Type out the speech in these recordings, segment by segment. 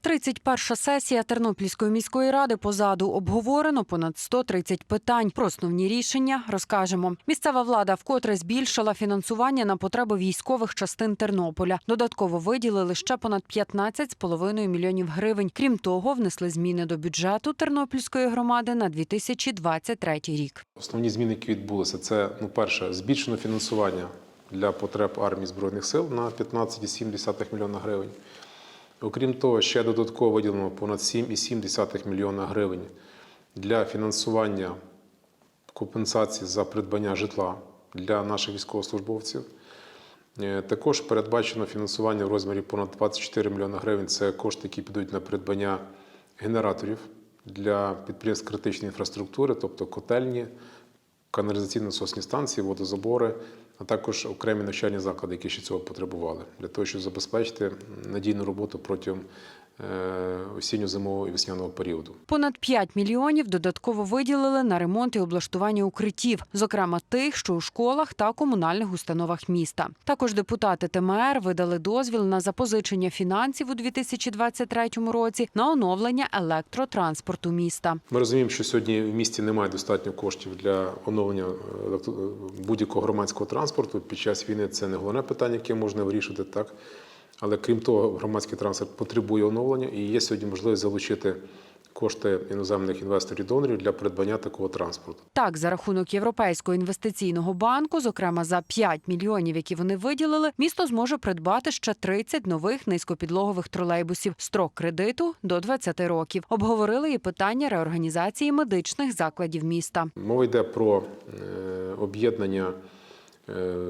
31 сесія Тернопільської міської ради позаду обговорено понад 130 питань. Про основні рішення розкажемо. Місцева влада вкотре збільшила фінансування на потреби військових частин Тернополя. Додатково виділили ще понад 15,5 мільйонів гривень. Крім того, внесли зміни до бюджету Тернопільської громади на 2023 рік. Основні зміни, які відбулися, це ну, перше, збільшено фінансування для потреб армії збройних сил на 15,7 мільйона гривень. Окрім того, ще додатково виділено понад 7,7 мільйона гривень для фінансування компенсації за придбання житла для наших військовослужбовців. Е, Також передбачено фінансування в розмірі понад 24 мільйона гривень. Це кошти, які підуть на придбання генераторів для підприємств критичної інфраструктури, тобто котельні, каналізаційно-насосні станції, водозабори, а також окремі навчальні заклади, які ще цього потребували, для того, щоб забезпечити надійну роботу протягом осінньо-зимового і весняного періоду. Понад 5 мільйонів додатково виділили на ремонт і облаштування укриттів, зокрема тих, що у школах та комунальних установах міста. Також депутати ТМР видали дозвіл на запозичення фінансів у 2023 році на оновлення електротранспорту міста. Ми розуміємо, що сьогодні в місті немає достатньо коштів для оновлення е, будь-якого громадського транспорту. Під час війни це не головне питання, яке можна вирішити так. Але крім того, громадський транспорт потребує оновлення і є сьогодні можливість залучити кошти іноземних інвесторів-донорів для придбання такого транспорту. Так, за рахунок Європейського інвестиційного банку, зокрема за 5 мільйонів, які вони виділили, місто зможе придбати ще 30 нових низькопідлогових тролейбусів. Строк кредиту до 20 років. Обговорили і питання реорганізації медичних закладів міста. Мова йде про е, об'єднання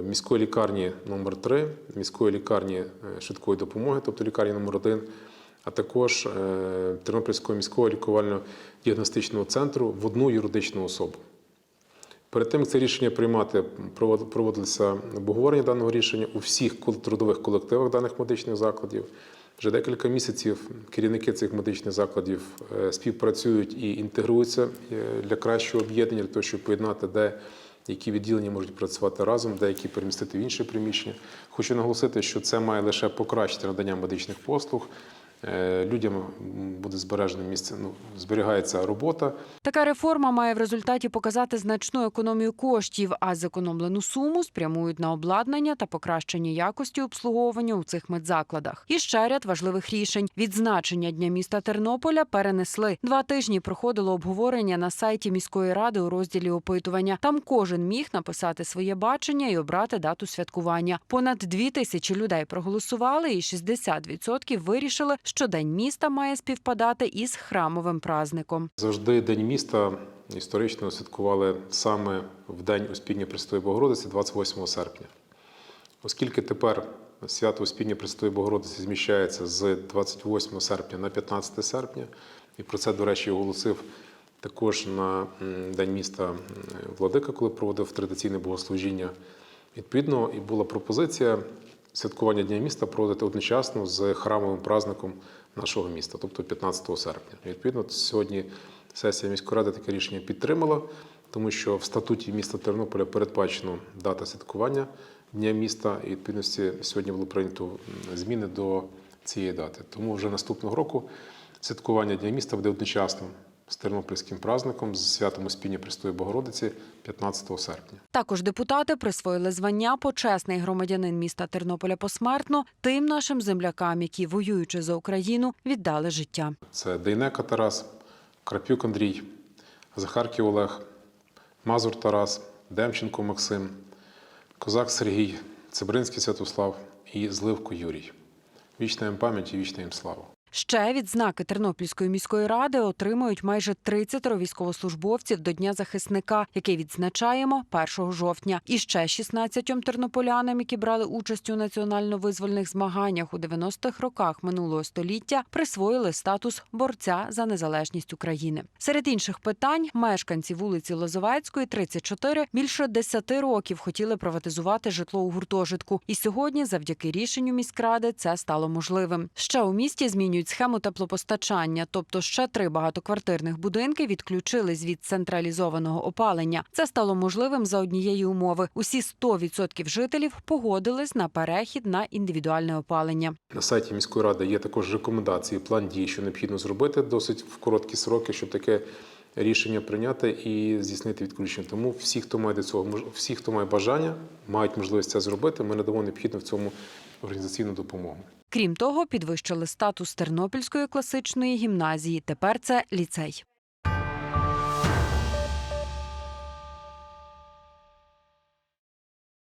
міської лікарні номер 3 міської лікарні е, швидкої допомоги, тобто лікарні номер 1 а також е, Тернопільського міського лікувально-діагностичного центру в одну юридичну особу. Перед тим, як це рішення приймати, провод- проводилися обговорення даного рішення у всіх трудових колективах даних медичних закладів. Вже декілька місяців керівники цих медичних закладів е, співпрацюють і інтегруються е, для кращого об'єднання, для того, щоб поєднати, де які відділення можуть працювати разом, деякі перемістити в інше приміщення. Хочу наголосити, що це має лише покращити надання медичних послуг. Е, Людям буде збережено місце, ну, зберігається робота, Така реформа має в результаті показати значну економію коштів, а зекономлену суму спрямують на обладнання та покращення якості обслуговування у цих медзакладах. І ще ряд важливих рішень. Відзначення дня міста Тернополя перенесли. Два тижні проходило обговорення на сайті міської ради у розділі опитування. Там кожен міг написати своє бачення і обрати дату святкування. Понад дві тисячі людей проголосували, і 60% вирішили, що день міста має співпадати із храмовим праздником. Завжди День міста історично святкували саме в День Успіння Пресвятої Богородиці, 28 серпня. Оскільки тепер свято Успіння Пресвятої Богородиці зміщається з 28 серпня на 15 серпня, і про це, до речі, оголосив також на День міста Владика, коли проводив традиційне богослужіння. Відповідно, і була пропозиція святкування Дня міста проводити одночасно з храмовим праздником нашого міста, тобто 15 серпня. І, Відповідно, сьогодні сесія міської ради таке рішення підтримала, тому що в статуті міста Тернополя передбачено дата святкування Дня міста, і відповідності сьогодні було прийнято зміни до цієї дати. Тому вже наступного року святкування Дня міста буде одночасним з тернопільським праздником, з святом Успіння Престої Богородиці 15 серпня. Також депутати присвоїли звання почесний громадянин міста Тернополя посмертно тим нашим землякам, які воюючи за Україну, віддали життя. Це Дейнека Тарас, Крапюк Андрій, Захарків Олег, Мазур Тарас, Демченко Максим, Козак Сергій, Цибринський Святослав і Зливко Юрій. Вічна їм пам'ять і вічна їм слава. Ще відзнаки Тернопільської міської ради отримують майже 30 військовослужбовців до Дня захисника, який відзначаємо 1 жовтня. І ще 16 тернополянам, які брали участь у національно-визвольних змаганнях у 90-х роках минулого століття, присвоїли статус борця за незалежність України. Серед інших питань мешканці вулиці Лозовецької, 34, більше 10 років хотіли приватизувати житло у гуртожитку. І сьогодні, завдяки рішенню міськради, це стало можливим. Ще у місті змінюють під схему теплопостачання, тобто ще три багатоквартирних будинки відключились від централізованого опалення. Це стало можливим за однієї умови. Усі 100% жителів погодились на перехід на індивідуальне опалення. На сайті міської ради є також рекомендації, план дій, що необхідно зробити досить в короткі сроки, щоб таке рішення прийняти і здійснити відключення. Тому всі, хто має до цього всі, хто має бажання, мають можливість це зробити. Ми надамо необхідну в цьому організаційну допомогу. Крім того, підвищили статус Тернопільської класичної гімназії. Тепер це ліцей.